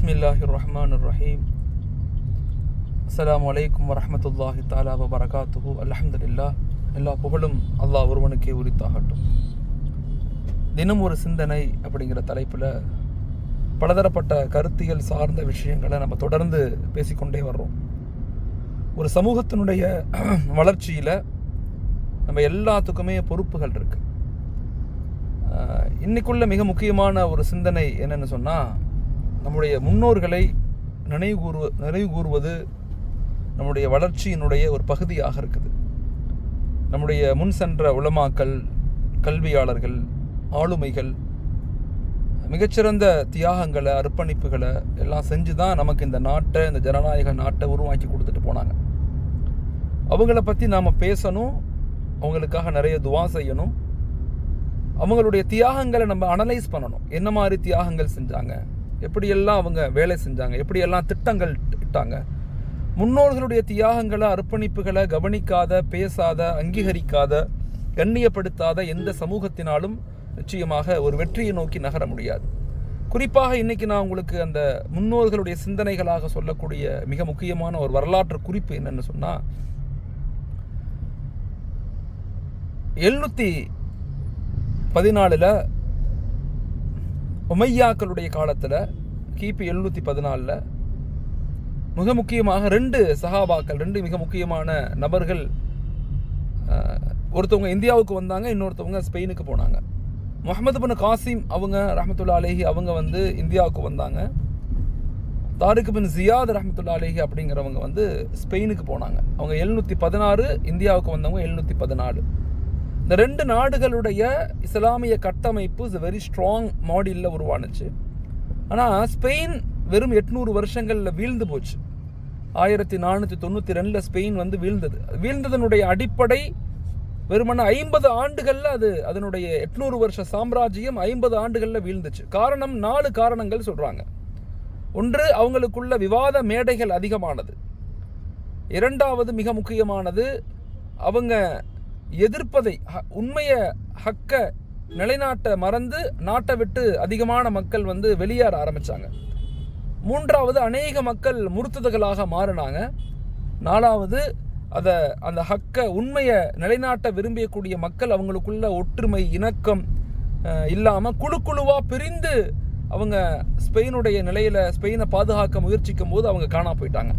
பிஸ்மில்லாஹி ரஹ்மான் ரஹீம் அஸ்லாம் அலைக்கும் வரமத்துல்லாஹி தாலா வபரகாத்துஹு இல்லா எல்லா புகழும் அல்லாஹ் ஒருவனுக்கே உரித்தாகட்டும். தினம் ஒரு சிந்தனை அப்படிங்கிற தலைப்பில் பலதரப்பட்ட கருத்தியல் சார்ந்த விஷயங்களை நம்ம தொடர்ந்து பேசிக்கொண்டே வர்றோம். ஒரு சமூகத்தினுடைய வளர்ச்சியில் நம்ம எல்லாத்துக்குமே பொறுப்புகள் இருக்குது ஆஹ் இன்னைக்குள்ள மிக முக்கியமான ஒரு சிந்தனை என்னன்னு சொன்னால் நம்முடைய முன்னோர்களை நினைவு கூறுவ நினைவு கூறுவது நம்முடைய வளர்ச்சியினுடைய ஒரு பகுதியாக இருக்குது. நம்முடைய முன் சென்ற உலமாக்கள் கல்வியாளர்கள் ஆளுமைகள் மிகச்சிறந்த தியாகங்களை அர்ப்பணிப்புகளை எல்லாம் செஞ்சு தான் நமக்கு இந்த நாட்டை இந்த ஜனநாயக நாட்டை உருவாக்கி கொடுத்துட்டு போனாங்க. அவங்கள பற்றி நாம் பேசணும் அவங்களுக்காக நிறைய துவா செய்யணும். அவங்களுடைய தியாகங்களை நம்ம அனலைஸ் பண்ணணும். என்ன மாதிரி தியாகங்கள் செஞ்சாங்க? எப்படியெல்லாம் அவங்க வேலை செஞ்சாங்க எப்படியெல்லாம் திட்டங்கள் இட்டாங்க முன்னோர்களுடைய தியாகங்களை அர்ப்பணிப்புகளை கவனிக்காத பேசாத அங்கீகரிக்காத கண்ணியப்படுத்தாத எந்த சமூகத்தினாலும் நிச்சயமாக ஒரு வெற்றியை நோக்கி நகர முடியாது. குறிப்பாக இன்றைக்கி நான் உங்களுக்கு அந்த முன்னோர்களுடைய சிந்தனைகளாக சொல்லக்கூடிய மிக முக்கியமான ஒரு வரலாற்று குறிப்பு என்னென்னு சொன்னால் எழுநூற்றி பதினாலில் உமையாக்களுடைய காலத்தில் கிபி எழுநூற்றி பதினாலில் மிக முக்கியமாக ரெண்டு சஹாபாக்கள் ரெண்டு மிக முக்கியமான நபர்கள் ஒருத்தவங்க இந்தியாவுக்கு வந்தாங்க இன்னொருத்தவங்க ஸ்பெயினுக்கு போனாங்க. முகமது பின் காசிம் அவங்க ரஹமத்துல்லா அலேஹி அவங்க வந்து இந்தியாவுக்கு வந்தாங்க. தாரிக் பின் ஜியாத் ரஹமத்துல்லா அலேஹி அப்படிங்கிறவங்க வந்து ஸ்பெயினுக்கு போனாங்க. அவங்க எழுநூற்றி பதினாறு இந்தியாவுக்கு வந்தவங்க எழுநூற்றி பதினாலு. இந்த ரெண்டு நாடுகளுடைய இஸ்லாமிய கட்டமைப்பு இஸ் வெரி ஸ்ட்ராங் மாடியில் உருவானுச்சு. ஆனால் ஸ்பெயின் வெறும் எட்நூறு வருஷங்களில் வீழ்ந்து போச்சு. ஆயிரத்தி நானூற்றி தொண்ணூற்றி ரெண்டில் ஸ்பெயின் வந்து வீழ்ந்தது. வீழ்ந்ததனுடைய அடிப்படை வெறுமன ஐம்பது ஆண்டுகளில் அது அதனுடைய எட்நூறு வருஷ சாம்ராஜ்யம் ஐம்பது ஆண்டுகளில் வீழ்ந்துச்சு. காரணம் நாலு காரணங்கள் சொல்கிறாங்க ஒன்று அவங்களுக்குள்ள விவாத மேடைகள் அதிகமானது. இரண்டாவது மிக முக்கியமானது அவங்க எதிர்ப்பதை ஹ- ஹக்க நிலைநாட்ட மறந்து நாட்டை விட்டு அதிகமான மக்கள் வந்து வெளியேற ஆரம்பிச்சாங்க. மூன்றாவது அநேக மக்கள் முறுத்துதல்களாக மாறினாங்க. நாலாவது அதை அந்த ஹக்க உண்மையை நிலைநாட்ட விரும்பியக்கூடிய மக்கள் அவங்களுக்குள்ள ஒற்றுமை இணக்கம் இல்லாமல் குழு குழுவாக பிரிந்து அவங்க ஸ்பெயினுடைய நிலையில் ஸ்பெயினை பாதுகாக்க முயற்சிக்கும் போது அவங்க காணா போயிட்டாங்க.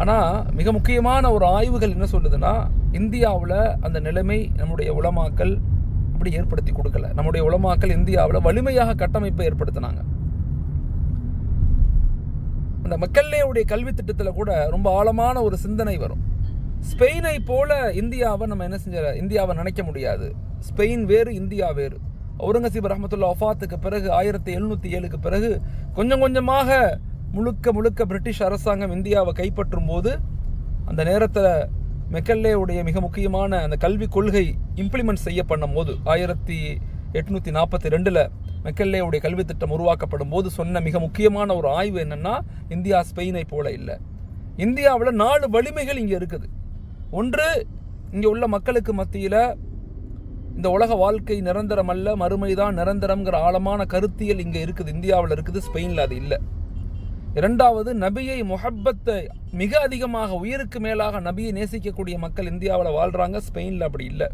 ஆனால் மிக முக்கியமான ஒரு ஆய்வுகள் என்ன சொல்லுதுன்னா இந்தியாவில் அந்த நிலைமை நம்முடைய உளமாக்கல் அப்படி ஏற்படுத்தி கொடுக்கல. நம்முடைய உளமாக்கல் இந்தியாவில் வலிமையாக கட்டமைப்பை ஏற்படுத்தினாங்க. அந்த மக்கள்லேயுடைய கல்வி திட்டத்தில் கூட ரொம்ப ஆழமான ஒரு சிந்தனை வரும். ஸ்பெயினை போல இந்தியாவை நம்ம என்ன செஞ்ச இந்தியாவை நினைக்க முடியாது. ஸ்பெயின் வேறு இந்தியா வேறு. அவுரங்கசீப் ரஹமத்துல்லா ஒஃபாத்துக்கு பிறகு ஆயிரத்தி எழுநூற்றி ஏழுக்கு பிறகு கொஞ்சம் கொஞ்சமாக முழுக்க முழுக்க பிரிட்டிஷ் அரசாங்கம் இந்தியாவை கைப்பற்றும் போது அந்த நேரத்தில் மெக்கல்லேவுடைய மிக முக்கியமான அந்த கல்விக் கொள்கை இம்ப்ளிமெண்ட் செய்யப்படும் போது ஆயிரத்தி எட்நூற்றி நாற்பத்தி ரெண்டில் மெக்கல்லேவுடைய கல்வி திட்டம் உருவாக்கப்படும் போது சொன்ன மிக முக்கியமான ஒரு ஆய்வு என்னென்னா இந்தியா ஸ்பெயினை போல இல்லை. இந்தியாவில் நாலு வலிமைகள் இங்கே இருக்குது. ஒன்று இங்கே உள்ள மக்களுக்கு மத்தியில் இந்த உலக வாழ்க்கை நிரந்தரம் அல்ல மறுமைதான் நிரந்தரம்ங்கிற ஆழமான கருத்தியல் இங்கே இருக்குது. இந்தியாவில் இருக்குது ஸ்பெயினில் அது இல்லை. இரண்டாவது நபியை முஹப்பத்தை மிக அதிகமாக உயிருக்கு மேலாக நபியை நேசிக்கக்கூடிய மக்கள் இந்தியாவில் வாழ்கிறாங்க ஸ்பெயினில் அப்படி இல்லை.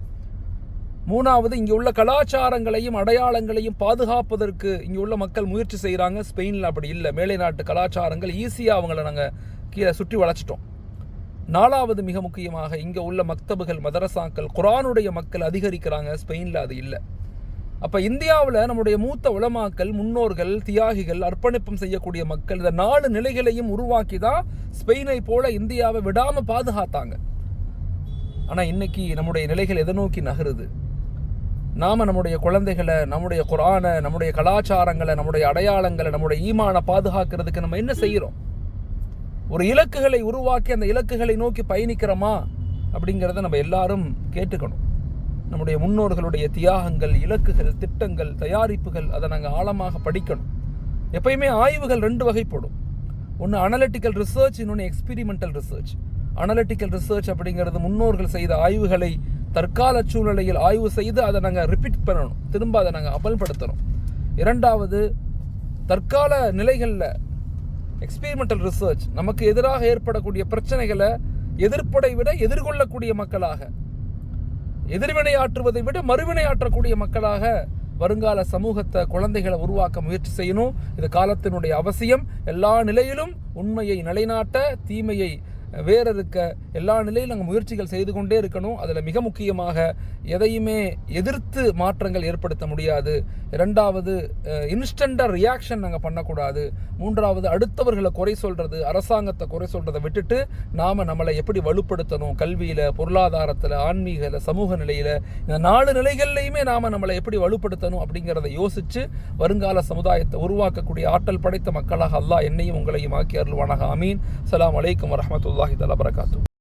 மூணாவது இங்கே உள்ள கலாச்சாரங்களையும் அடையாளங்களையும் பாதுகாப்பதற்கு இங்கே உள்ள மக்கள் முயற்சி செய்கிறாங்க ஸ்பெயினில் அப்படி இல்லை. மேலை நாட்டு கலாச்சாரங்கள் ஈஸியாக அவங்கள நாங்கள் கீழே சுற்றி வளைச்சிட்டோம் நாலாவது மிக முக்கியமாக இங்கே உள்ள மக்தபுகள் மதரசாக்கள் குரானுடைய மக்கள் அதிகரிக்கிறாங்க. ஸ்பெயினில் அது இல்லை. அப்போ இந்தியாவில் நம்முடைய மூத்த உளமாக்கல் முன்னோர்கள் தியாகிகள் அர்ப்பணிப்பம் செய்யக்கூடிய மக்கள் இந்த நாலு நிலைகளையும் உருவாக்கி தான் ஸ்பெயினை போல இந்தியாவை விடாமல் பாதுகாத்தாங்க. ஆனால் இன்னைக்கு நம்முடைய நிலைகள் எதை நோக்கி நகருது? நாம நம்முடைய குழந்தைகளை நம்முடைய குரானை நம்முடைய கலாச்சாரங்களை நம்முடைய அடையாளங்களை நம்முடைய ஈமானை பாதுகாக்கிறதுக்கு நம்ம என்ன செய்கிறோம் ஒரு இலக்குகளை உருவாக்கி அந்த இலக்குகளை நோக்கி பயணிக்கிறோமா? அப்படிங்கிறத நம்ம எல்லாரும் கேட்டுக்கணும். நம்முடைய முன்னோர்களுடைய தியாகங்கள் இலக்குகள் திட்டங்கள் தயாரிப்புகள் அதை நாங்கள் ஆழமாக படிக்கணும். எப்பயுமே ஆய்வுகள் ரெண்டு வகைப்படும். ஒன்று அனலிட்டிக்கல் ரிசர்ச் இன்னொன்று எக்ஸ்பிரிமெண்டல் ரிசர்ச் அனலிட்டிக்கல் ரிசர்ச் அப்படிங்கிறது முன்னோர்கள் செய்த ஆய்வுகளை தற்கால சூழ்நிலையில் ஆய்வு செய்து அதை நாங்கள் ரிப்பீட் பண்ணணும். திரும்ப அதை நாங்கள் அமல்படுத்தணும். இரண்டாவது தற்கால நிலைகளில் எக்ஸ்பெரிமெண்டல் ரிசர்ச் நமக்கு எதிராக ஏற்படக்கூடிய பிரச்சனைகளை எதிர்ப்படை விட எதிர்கொள்ளக்கூடிய மக்களாக எதிர்வினை ஆற்றுவதை விட மறுவினை ஆற்றக்கூடிய மக்களாக வருங்கால சமூகத்தை குழந்தைகளை உருவாக்க முயற்சி செய்யணும். இது காலத்தினுடைய அவசியம். எல்லா நிலையிலும் உண்மையை நிலைநாட்ட தீமையை வேற இருக்க எல்லா நிலையிலும் நாங்கள் முயற்சிகள் செய்து கொண்டே இருக்கணும். அதில் மிக முக்கியமாக எதையுமே எதிர்த்து மாற்றங்கள் ஏற்படுத்த முடியாது. ரெண்டாவது இன்ஸ்டண்டாக ரியாக்ஷன் நாங்கள் பண்ணக்கூடாது. மூன்றாவது அடுத்தவர்களை குறை சொல்கிறது அரசாங்கத்தை குறை சொல்கிறத விட்டுட்டு நாம் நம்மளை எப்படி வலுப்படுத்தணும்? கல்வியில் பொருளாதாரத்தில் ஆன்மீகத்தில் சமூக நிலையில் இந்த நாலு நிலைகள்லையுமே நாம் நம்மளை எப்படி வலுப்படுத்தணும் அப்படிங்கிறத யோசித்து வருங்கால சமுதாயத்தை உருவாக்கக்கூடிய ஆற்றல் படைத்த மக்களாக அல்லா என்னையும் உங்களையும் ஆக்கி அருள்வானாக. அமீன் அஸ்ஸலாமு அலைக்கும் வரமத்துல்லா Parque Tarabacatu.